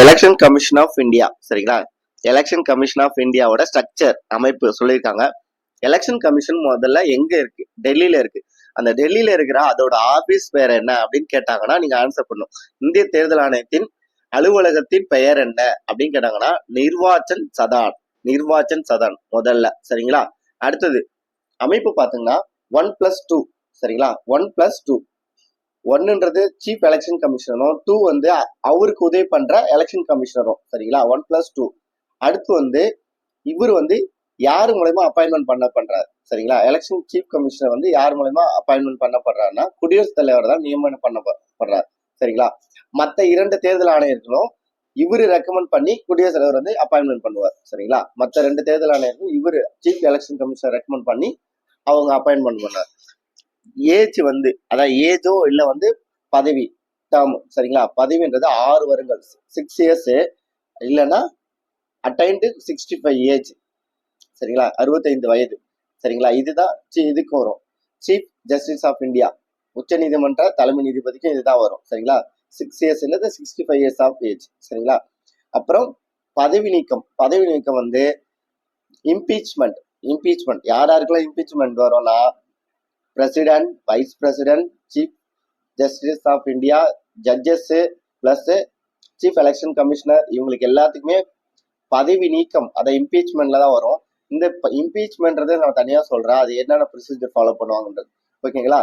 Election commission of India சரிங்களா? Election commission of இந்தியாவோட structure அமைப்பு சொல்லியிருக்காங்க. எலெக்ஷன் கமிஷன் முதல்ல எங்க இருக்கு? டெல்லியில இருக்கு. அந்த டெல்லியில இருக்கிற அதோட ஆபீஸ் பேர் என்ன அப்படின்னு கேட்டாங்கன்னா நீங்க ஆன்சர் பண்ணும் இந்திய தேர்தல் ஆணையத்தின் அலுவலகத்தின் பெயர் என்ன அப்படின்னு கேட்டாங்கன்னா நிர்வாச்சன் சதான். நிர்வாச்சன் சதான் முதல்ல. சரிங்களா? அடுத்தது அமைப்பு பாத்தீங்கன்னா ஒன் பிளஸ் டூ சரிங்களா? ஒன் பிளஸ் டூ ஒன்னுன்றது சீஃப் எலெக்ஷன் கமிஷனரும் டூ வந்து அவருக்கு உதவி பண்ற எலெக்ஷன் கமிஷனரும் சரிங்களா? ஒன் பிளஸ் டூ அடுத்து வந்து இவர் வந்து யார் மூலயமா அப்பாயின்மெண்ட் பண்ண பண்றாரு சரிங்களா? எலெக்ஷன் சீஃப் கமிஷனர் வந்து யார் மூலயமா அப்பாயின்மெண்ட் பண்ணப்படுறாருன்னா குடியரசுத் தலைவர் தான் நியமனம் பண்ண பண்றாரு சரிங்களா? மற்ற இரண்டு தேர்தல் ஆணையர்களும் இவரு ரெக்கமெண்ட் பண்ணி குடியரசுத் தலைவர் வந்து அப்பாயின்மெண்ட் பண்ணுவார் சரிங்களா? மற்ற ரெண்டு தேர்தல் ஆணையர்களும் இவரு சீஃப் எலெக்ஷன் கமிஷனர் ரெக்கமெண்ட் பண்ணி அவங்க அப்பாயின்மெண்ட் பண்ணார் ஏஜ் வந்து அதான் ஏஜோ இல்ல வந்து பதவி டேர்ம் சரிங்களா? பதவின்றது ஆறு வருங்கள். சிக்ஸ் இயர்ஸ் இல்லைன்னா அட்டைன்டு சிக்ஸ்டி ஃபைவ் ஏஜ் சரிங்களா? அறுபத்தைந்து வயது சரிங்களா? இதுதான் இதுக்கு வரும். சீஃப் ஜஸ்டிஸ் ஆஃப் இந்தியா உச்ச நீதிமன்ற தலைமை நீதிபதிக்கும் இதுதான் வரும் சரிங்களா? சிக்ஸ் இயர்ஸ் இல்லது sixty five years of age சரிங்களா? அப்புறம் பதவி நீக்கம் பதவி நீக்கம் வந்து இம்பீச்மெண்ட் இம்பீச்மெண்ட் யார் யாருக்கெல்லாம் இம்பீச்மெண்ட் வரும்னா president vice president chief justice of India judges plus chief election commissioner இவங்களுக்கு எல்லாத்துக்குமே பதவி நீக்கம் அதை இம்பீச்மெண்ட்ல தான் வரும். இந்த இம்பீச்மெண்ட்றது நான் தனியாக சொல்கிறேன் அது என்னென்ன ப்ரொசீஜர் ஃபாலோ பண்ணுவாங்கன்றது. ஓகேங்களா